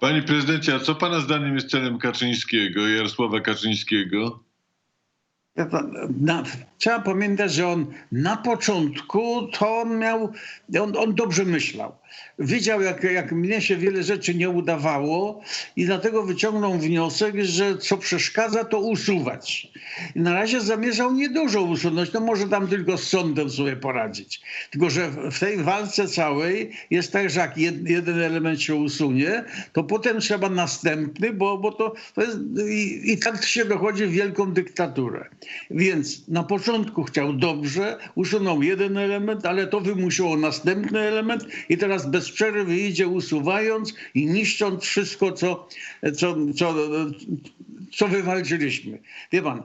Panie prezydencie, a co pana zdaniem jest celem Kaczyńskiego, Jarosława Kaczyńskiego? Na, trzeba pamiętać, że on na początku to on miał, on, on dobrze myślał. Wiedział, jak, jak mnie się wiele rzeczy nie udawało i dlatego wyciągnął wniosek, że co przeszkadza, to usuwać. I na razie zamierzał niedużo usunąć, no może tam tylko z sądem sobie poradzić. Tylko, że w tej walce całej jest tak, że jak jed, jeden element się usunie, to potem trzeba następny, bo, bo to, to jest, i, i tak się dochodzi w wielką dyktaturę. Więc na początku chciał dobrze, usunął jeden element, ale to wymusiło następny element i teraz bez przerwy idzie usuwając i niszcząc wszystko, co, co, co, co wywalczyliśmy. Wie pan,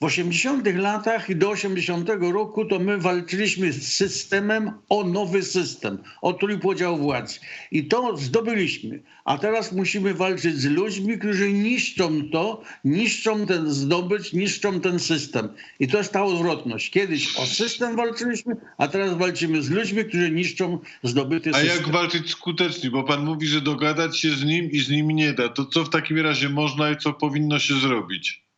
w 80 latach i do 80 roku to my walczyliśmy z systemem o nowy system, o trójpodział władz. I to zdobyliśmy. A teraz musimy walczyć z ludźmi, którzy niszczą to, niszczą ten zdobycz, niszczą ten system. I to jest ta odwrotność. Kiedyś o system walczyliśmy, a teraz walczymy z ludźmi, którzy niszczą zdobyty A system. jak walczyć skutecznie? Bo pan mówi, że dogadać się z nim i z nim nie da. To co w takim razie można i co powinno się zrobić?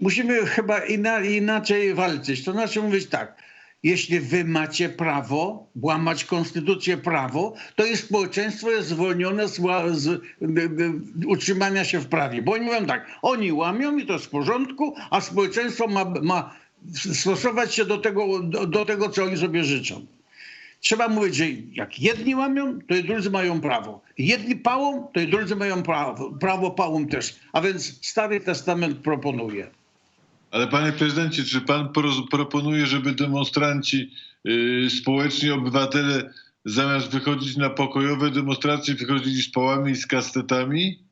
Musimy chyba ina, inaczej walczyć. To znaczy mówić tak. Jeśli wy macie prawo łamać konstytucję, prawo, to i społeczeństwo jest zwolnione z, z y, y, utrzymania się w prawie. Bo oni mówią tak, oni łamią i to jest w porządku, a społeczeństwo ma, ma stosować się do tego, do, do tego, co oni sobie życzą. Trzeba mówić, że jak jedni łamią, to i drudzy mają prawo. Jedni pałą, to i drudzy mają prawo, prawo pałą też. A więc Stary Testament proponuje. Ale panie prezydencie, czy pan proponuje, żeby demonstranci, yy, społeczni obywatele zamiast wychodzić na pokojowe demonstracje, wychodzili z pałami i z kastetami?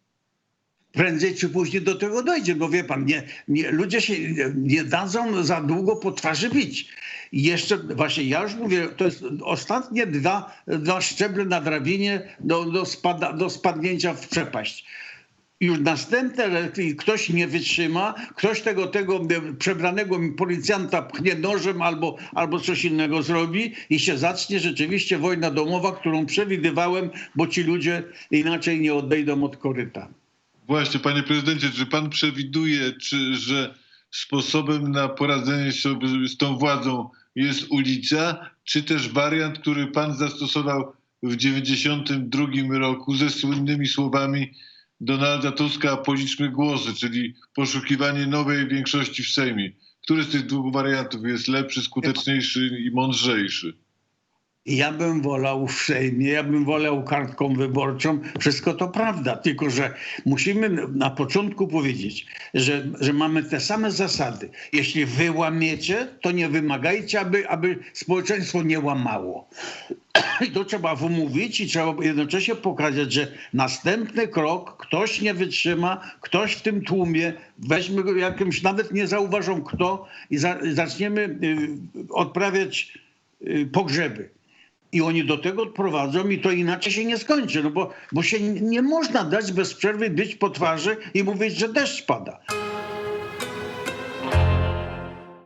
prędzej czy później do tego dojdzie. No wie pan, nie, nie, ludzie się nie, nie dadzą za długo po twarzy bić. I jeszcze właśnie ja już mówię, to jest ostatnie dwa, dwa szczeble na drabinie do, do, spada, do spadnięcia w przepaść. Już następne, jeśli ktoś nie wytrzyma, ktoś tego, tego przebranego policjanta pchnie nożem albo, albo coś innego zrobi i się zacznie rzeczywiście wojna domowa, którą przewidywałem, bo ci ludzie inaczej nie odejdą od koryta. Właśnie, panie prezydencie, czy pan przewiduje, czy, że sposobem na poradzenie sobie z tą władzą jest ulica, czy też wariant, który pan zastosował w 92 roku ze słynnymi słowami Donalda Tuska, policzmy głosy, czyli poszukiwanie nowej większości w Sejmie. Który z tych dwóch wariantów jest lepszy, skuteczniejszy i mądrzejszy? Ja bym wolał w Sejmie, ja bym wolał kartką wyborczą. Wszystko to prawda, tylko że musimy na początku powiedzieć, że, że mamy te same zasady. Jeśli wy łamiecie, to nie wymagajcie, aby, aby społeczeństwo nie łamało. I to trzeba wymówić i trzeba jednocześnie pokazać, że następny krok, ktoś nie wytrzyma, ktoś w tym tłumie, weźmy jakimś, nawet nie zauważą kto i za, zaczniemy y, odprawiać y, pogrzeby. I oni do tego prowadzą i to inaczej się nie skończy, no bo, bo się nie można dać bez przerwy być po twarzy i mówić, że deszcz pada.